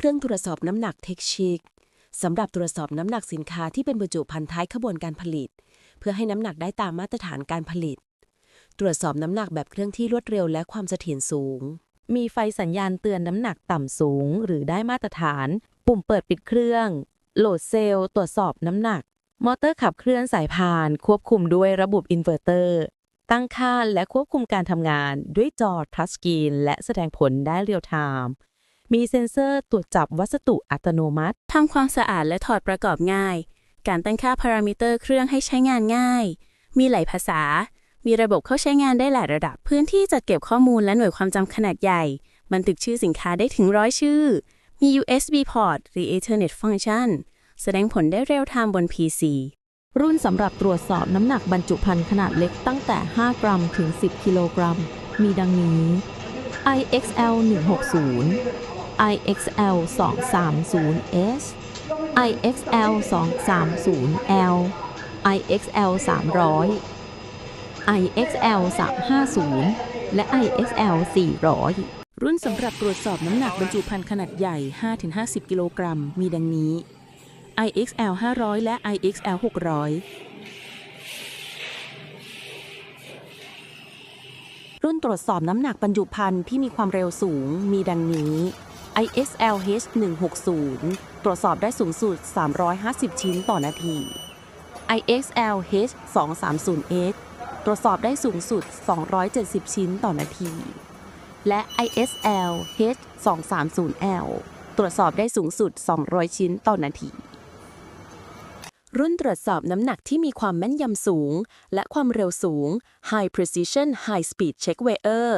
เครื่องตรวจสอบน้ำหนักเทคชิกสำหรับตรวจสอบน้ำหนักสินค้าที่เป็นบรรจุภัณฑ์ท้ายขบวนการผลิต เพื่อให้น้ำหนักได้ตามมาตรฐานการผลิต ตรวจสอบน้ำหนักแบบเครื่องที่รวดเร็วและความเสถียรสูง มีไฟสัญญาณเตือนน้ำหนักต่ำสูง หรือได้มาตรฐาน ปุ่มเปิดปิดเครื่อง โหลดเซลล์ ตรวจสอบน้ำหนัก มอเตอร์ขับเคลื่อนสายพาน ควบคุมด้วยระบบอินเวอร์เตอร์ ตั้งค่าและควบคุมการทำงานด้วยจอทัชสกรีนและแสดงผลได้เรียลไทม์ มีเซ็นเซอร์ตรวจจับวัสดุอัตโนมัติ ทำความสะอาดและถอดประกอบง่าย การตั้งค่าพารามิเตอร์เครื่องให้ใช้งานง่าย มีหลายภาษา มีระบบเข้าใช้งานได้หลายระดับ พื้นที่จัดเก็บข้อมูลและหน่วยความจำขนาดใหญ่ บันทึกชื่อสินค้าได้ถึงร้อยชื่อ มี USB port หรือ Ethernet function แสดงผลได้เร็วไทม์บน PC รุ่นสำหรับตรวจสอบน้ำหนักบรรจุภัณฑ์ขนาดเล็กตั้งแต่ 5 กรัมถึง 10 กิโลกรัม มีดังนี้ IXL 160 IXL 230S IXL 230L IXL 300 IXL 350 และ IXL 400 รุ่นสำหรับตรวจสอบน้ำหนักบรรจุภัณฑ์ขนาดใหญ่ 5-50 กิโลกรัม มีดังนี้ IXL 500 และ IXL 600รุ่นตรวจสอบน้ำหนักบรรจุภัณฑ์ที่มีความเร็วสูงมีดังนี้ IXL H 160 ตรวจสอบได้สูงสุด 350 ชิ้นต่อนาที IXLH230H ตรวจสอบได้สูงสุด 270 ชิ้นต่อนาที และ ISL H 230 L ตรวจสอบได้สูงสุด 200 ชิ้นต่อนาที รุ่นตรวจสอบน้ำหนักที่มีความแม่นยำสูง และความเร็วสูง High Precision High Speed Check Weigher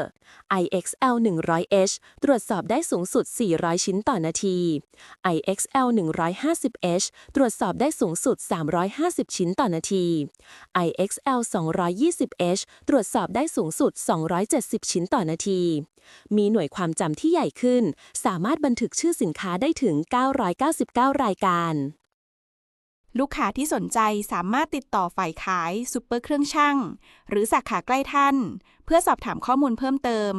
IXL 100H ตรวจสอบได้สูงสุด 400 ชิ้นต่อนาที IXL 150H ตรวจสอบได้สูงสุด 350 ชิ้นต่อนาที IXL 220H ตรวจสอบได้สูงสุด 270 ชิ้นต่อนาที มีหน่วยความจำที่ใหญ่ขึ้น สามารถบันทึกชื่อสินค้าได้ถึง 999 รายการ ลูกค้าที่สนใจสามารถติดต่อฝ่ายขายซูเปอร์เครื่องช่าง หรือสาขาใกล้ท่าน เพื่อสอบถามข้อมูลเพิ่มเติม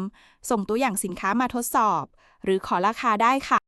ส่งตัวอย่างสินค้ามาทดสอบ หรือขอราคาได้ค่ะ